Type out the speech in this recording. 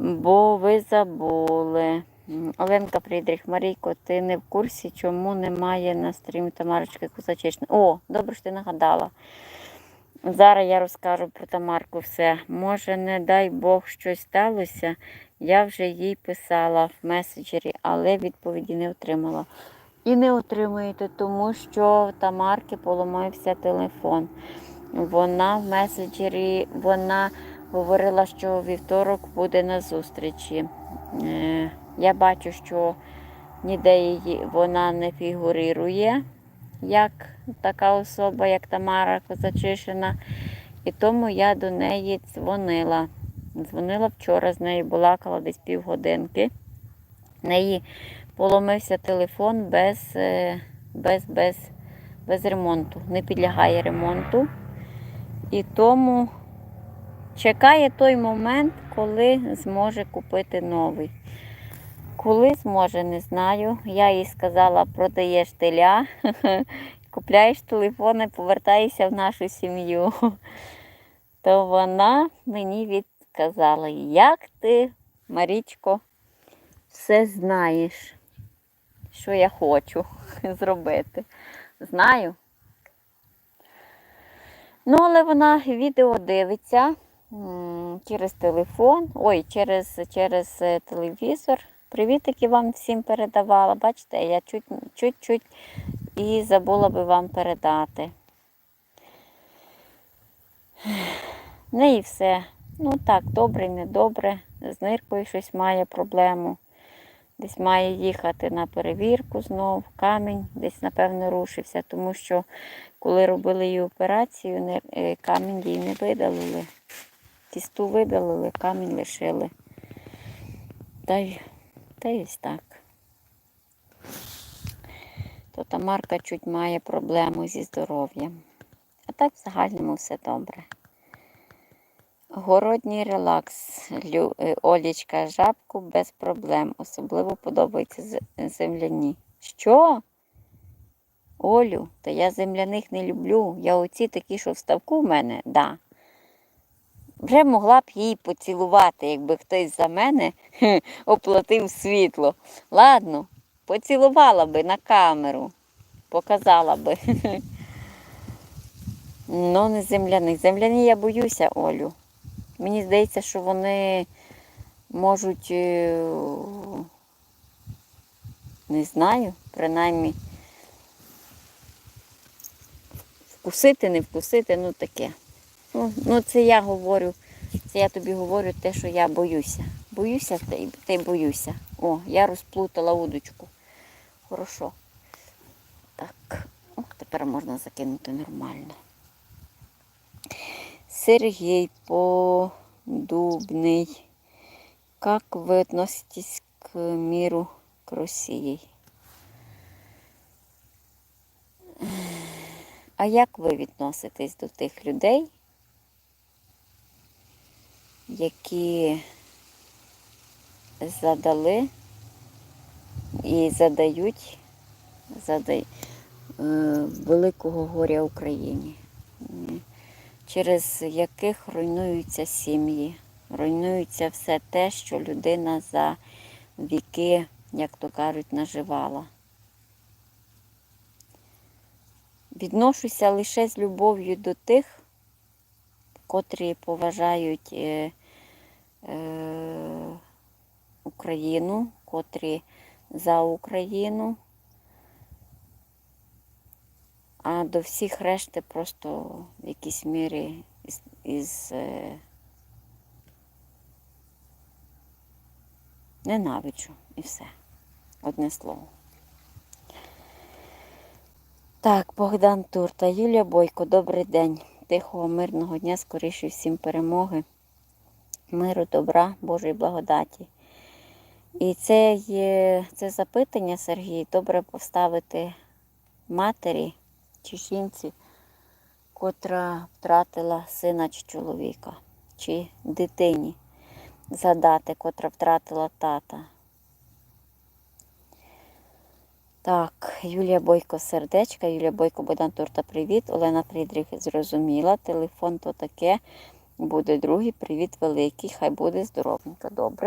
Бо ви забули. Оленка Фрідріх, Марійко, ти не в курсі, чому немає на стрімі Тамарочки Козачечної? О, добре, що ти нагадала. Зараз я розкажу про Тамарку все. Може, не дай Бог щось сталося. Я вже їй писала в меседжері, але відповіді не отримала. І не отримуєте, тому що в Тамарки поламався телефон. Вона в меседжері, вона говорила, що вівторок буде на зустрічі. Е, Я бачу, що ніде її вона не фігурирує як така особа, як Тамара Козачишина. І тому я до неї дзвонила. Дзвонила вчора, з нею балакала десь півгодинки. В неї поломився телефон без, е, без, без, без ремонту, не підлягає ремонту. І тому чекає той момент, коли зможе купити новий. Коли зможе, не знаю. Я їй сказала, продаєш теля, купляєш телефон і повертаєшся в нашу сім'ю. То вона мені відказала, як ти, Марічко, все знаєш, що я хочу зробити. Знаю. Ну, але вона відео дивиться через телефон, ой, через, через е, телевізор. Привітики вам всім передавала. Бачите, я чуть- чуть-чуть і забула би вам передати. В неї все. Ну так, добре, недобре. З ниркою щось має проблему. Десь має їхати на перевірку знов, камінь десь, напевно, рушився, тому що коли робили її операцію, е, камінь їй не видалили. Тісту видалили, камінь лишили. Та й, та й ось так. То Тамарка чуть має проблему зі здоров'ям. А так в загальному все добре. Городній релакс. Лю, е, Олічка жабку без проблем. Особливо подобаються земляні. Що? Олю, та я земляних не люблю. Я оці такі, що в ставку в мене, да. Вже могла б її поцілувати, якби хтось за мене оплатив світло. Ладно, поцілувала би на камеру, показала би. Ну, не земляних. Земляні я боюся, Олю. Мені здається, що вони можуть, е, не знаю, принаймні вкусити, не вкусити, ну таке. Ну, ну це я говорю, це я тобі говорю те, що я боюся. Боюся та й боюся. О, я розплутала удочку. Хорошо. Так, о, тепер можна закинути нормально. Сергей Подубный. Как вы относитесь к миру, к Росії? А як ви відноситесь до тих людей, які задали і задають задай, е, великого горя Україні? Через яких руйнуються сім'ї, руйнується все те, що людина за віки, як то кажуть, наживала. Відношуся лише з любов'ю до тих, котрі поважають е, Україну, котрі за Україну. А до всіх решти просто в якійсь мірі із, із е, ненавиджу і все. Одне слово. Так, Богдан Турта, Юлія Бойко, добрий день. Тихого, мирного дня, скоріше всім перемоги, миру, добра, Божої благодаті. І це є це запитання, Сергій, добре поставити матері чи жінці, котра втратила сина чи чоловіка, чи дитині задати, котра втратила тата. Так, Юлія Бойко сердечка, Юлія Бойко Богдан Турта, привіт. Олена Фрідріх зрозуміла. Телефон то таке. Буде другий. Привіт великий. Хай буде здоровенько. Добре.